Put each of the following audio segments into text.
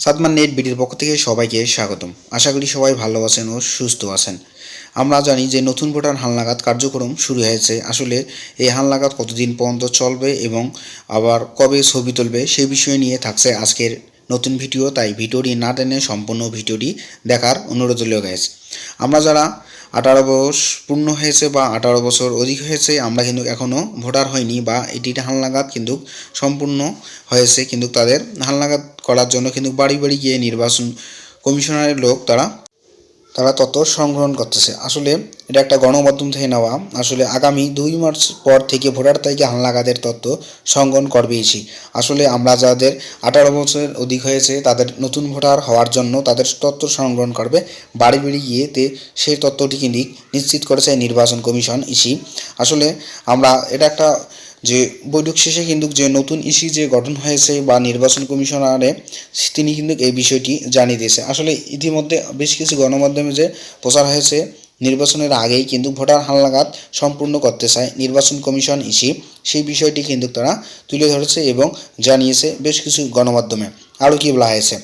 Sadman net বিডির পক্ষ থেকে সবাইকে স্বাগতম। আশা করি সবাই ভালো আছেন ও সুস্থ আছেন। আমরা জানি যে নতুন ভোটার হালনাগাদ কার্যক্রম শুরু হয়েছে। আসলে এই হালনাগাদ কতদিন পর্যন্ত চলবে এবং আবার কবে ছবি তুলবে সেই বিষয় নিয়ে থাকছে আজকের নতুন ভিডিও। তাই ভিডিওটি না টেনে সম্পূর্ণ ভিডিওটি দেখার অনুরোধ রইল গেছে আমরা যারা আঠারো বয়স পূর্ণ হয়েছে বা আঠারো বছর অধিক হয়েছে, আমরা কিন্তু এখনও ভোটার হয়নি বা এটি হালনাগাদ কিন্তু সম্পূর্ণ হয়েছে। কিন্তু তাদের হালনাগাদ করার জন্য কিন্তু বাড়ি বাড়ি গিয়ে নির্বাচন কমিশনারের লোক তারা তারা তথ্য সংগ্রহণ করতেছে। আসলে এটা একটা গণমাধ্যম থেকে নেওয়া। আসলে আগামী দুই মার্চ পর থেকে ভোটার তালিকা হালনাগাদের তথ্য সংগ্রহণ করবেইছি আসলে আমরা যাদের আঠারো বছরের অধিক হয়েছে, তাদের নতুন ভোটার হওয়ার জন্য তাদের তথ্য সংগ্রহণ করবে। বাড়ি বাড়ি গিয়ে তে সেই কিন্তু নিশ্চিত করেছে নির্বাচন কমিশন ইসি। আসলে আমরা এটা একটা যে বৈঠক শেষে কিন্তু যে নতুন ইসি যে গঠন হয়েছে বা নির্বাচন কমিশনারে, তিনি কিন্তু এই বিষয়টি জানিয়ে দিয়েছে। আসলে ইতিমধ্যে বেশ কিছু গণমাধ্যমে যে প্রচার হয়েছে, নির্বাচনের আগেই কিন্তু ভোটার হালনাগাদ সম্পূর্ণ করতে চায় নির্বাচন কমিশন ইসি সেই বিষয়টি কিন্তু তারা তুলে ধরেছে এবং জানিয়েছে বেশ কিছু গণমাধ্যমে। আরও কি বলা হয়েছে?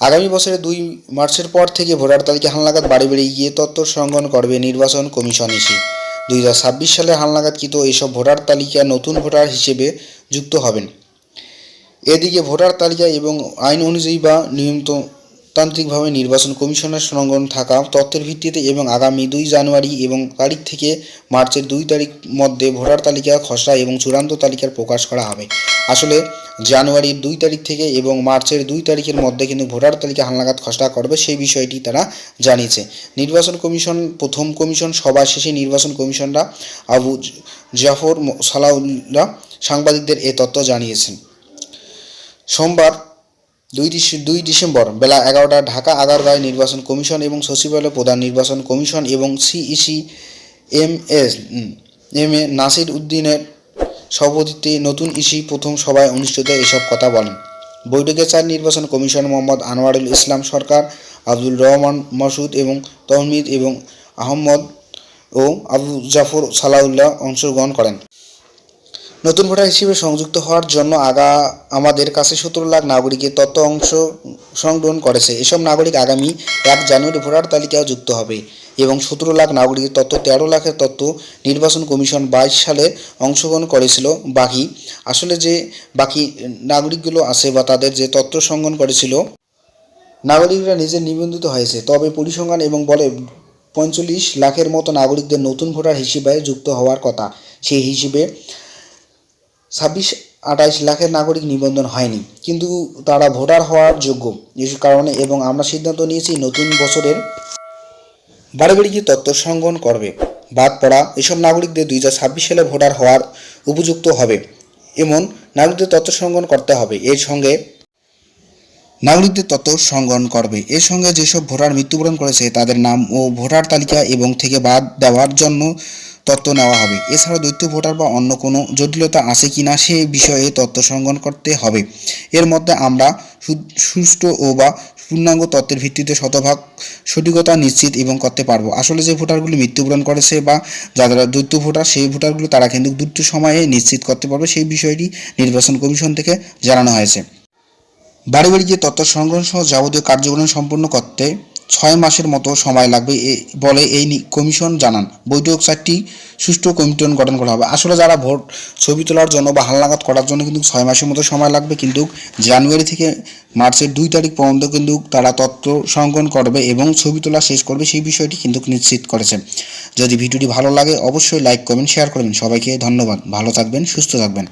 আগামী বছরের দুই মার্চের পর থেকে ভোটার তালিকা হালনাগাদ বাড়ি বাড়ি গিয়ে তথ্য সংগ্রহণ করবে নির্বাচন কমিশন ইসি দুই হাজার ছাব্বিশ সালে হালনাগাদকৃত এইসব ভোটার তালিকা নতুন ভোটার হিসেবে যুক্ত হবেন। এদিকে ভোটার তালিকা এবং আইন অনুযায়ী বা নিয়মতান্ত্রিকভাবে নির্বাচন কমিশনের সংলগ্ন থাকা তথ্যের ভিত্তিতে এবং আগামী দুই জানুয়ারি এবং তারিখ থেকে মার্চের দুই তারিখ মধ্যে ভোটার তালিকা, খসড়া এবং চূড়ান্ত তালিকার প্রকাশ করা হবে। আসলে জানুয়ারির দুই তারিখ থেকে এবং মার্চের দুই তারিখের মধ্যে কিন্তু ভোটার তালিকা হালনাগাদ খসড়া করবে, সেই বিষয়টি তারা জানিয়েছে। নির্বাচন কমিশন, প্রথম কমিশন, সভা শেষে নির্বাচন কমিশনরা আবু জাফর সালাউল্লাহ সাংবাদিকদের এ তথ্য জানিয়েছেন। সোমবার দুই দুই ডিসেম্বর বেলা এগারোটা ঢাকা আগারগাঁও নির্বাচন কমিশন এবং সচিবালয় প্রধান নির্বাচন কমিশন এবং CEC M S M A Nasir উদ্দিনের সভাপতিত্বে নতুন ইসি প্রথম সভায় অনুষ্ঠিত এসব কথা বলেন। বৈঠকে চার নির্বাচন কমিশন মোহাম্মদ আনোয়ারুল ইসলাম সরকার আব্দুল রহমান মসুদ এবং তহমিদ এবং আহমদ ও আবু জাফর সালাউল্লাহ অংশগ্রহণ করেন। নতুন ভোটার হিসেবে সংযুক্ত হওয়ার জন্য আগা আমাদের কাছে সতেরো লাখ নাগরিকের তথ্য অংশ সংগ্রহণ করেছে। এসব নাগরিক আগামী এক জানুয়ারি ভোটার তালিকায় যুক্ত হবে। এবং সতেরো লাখ নাগরিকের তথ্য, তেরো লাখের তথ্য নির্বাচন কমিশন বাইশ সালে অংশগ্রহণ করেছিল, বাকি। আসলে যে বাকি নাগরিকগুলো আছে বা তাদের যে তথ্য সংগ্রহণ করেছিল, নাগরিকরা নিজে নিবন্ধিত হয়েছে। তবে পরিসংখ্যান এবং বলে পঁয়তাল্লিশ লাখের মতো নাগরিকদের নতুন ভোটার হিসেবে যুক্ত হওয়ার কথা। সেই হিসেবে ছাব্বিশ আঠাইশ লাখের নাগরিক নিবন্ধন হয়নি। কিন্তু তারা ভোটার হওয়ার যোগ্য। এই কারণে এবং আমরা সিদ্ধান্ত নিয়েছি নতুন বছরের বাড়ি গিয়ে তথ্য সংগ্রহণ করবে। বাদ পড়া, এসব নাগরিকদের দুই হাজার ছাব্বিশ সালে ভোটার হওয়ার উপযুক্ত হবে। এমন নাগরিকদের তথ্য সংগ্রহণ করতে হবে। এর সঙ্গে নাগরিকদের তথ্য সংগ্রহণ করবে। এর সঙ্গে যেসব ভোটার মৃত্যুবরণ করেছে, তাদের নাম ও ভোটার তালিকা এবং থেকে বাদ দেওয়ার জন্য তথ্য নেওয়া হবে। এছাড়াও দ্বৈত ভোটার বা অন্য কোনো জটিলতা আছে কি না সে বিষয়ে তথ্য সংগ্রহণ করতে হবে। এর মধ্যে আমরা সুষ্ঠু ও বা পূর্ণাঙ্গ তত্ত্বের ভিত্তিতে শতভাগ সঠিকতা নিশ্চিত এবং করতে পারব। আসলে যে ভোটারগুলি মৃত্যুবরণ করেছে বা যারা দ্বৈত ভোটার, সেই ভোটারগুলো তারা কিন্তু দ্রুত সময়ে নিশ্চিত করতে পারবে। সেই বিষয়টি নির্বাচন কমিশন থেকে জানানো হয়েছে। বাড়ি বাড়ি গিয়ে তথ্য সংগ্রহ সহ যাবতীয় কার্যক্রম সম্পন্ন করতে ছয় মাসের মতো সময় লাগবে বলে এই কমিশন জানান। বৈঠক চারটি সুষ্ঠু কমিশন গঠন করা হবে। আসলে যারা ভোট ছবি তোলার জন্য বা হালনাগাদ করার জন্য কিন্তু ছয় মাসের মতো সময় লাগবে, কিন্তু জানুয়ারি থেকে মার্চের দুই তারিখ পর্যন্ত কিন্তু তারা তথ্য সংগ্রহণ করবে এবং ছবি তোলা শেষ করবে সেই বিষয়টি কিন্তু নিশ্চিত করেছে। যদি ভিডিওটি ভালো লাগে, অবশ্যই লাইক করবেন শেয়ার করবেন। সবাইকে ধন্যবাদ। ভালো থাকবেন, সুস্থ থাকবেন।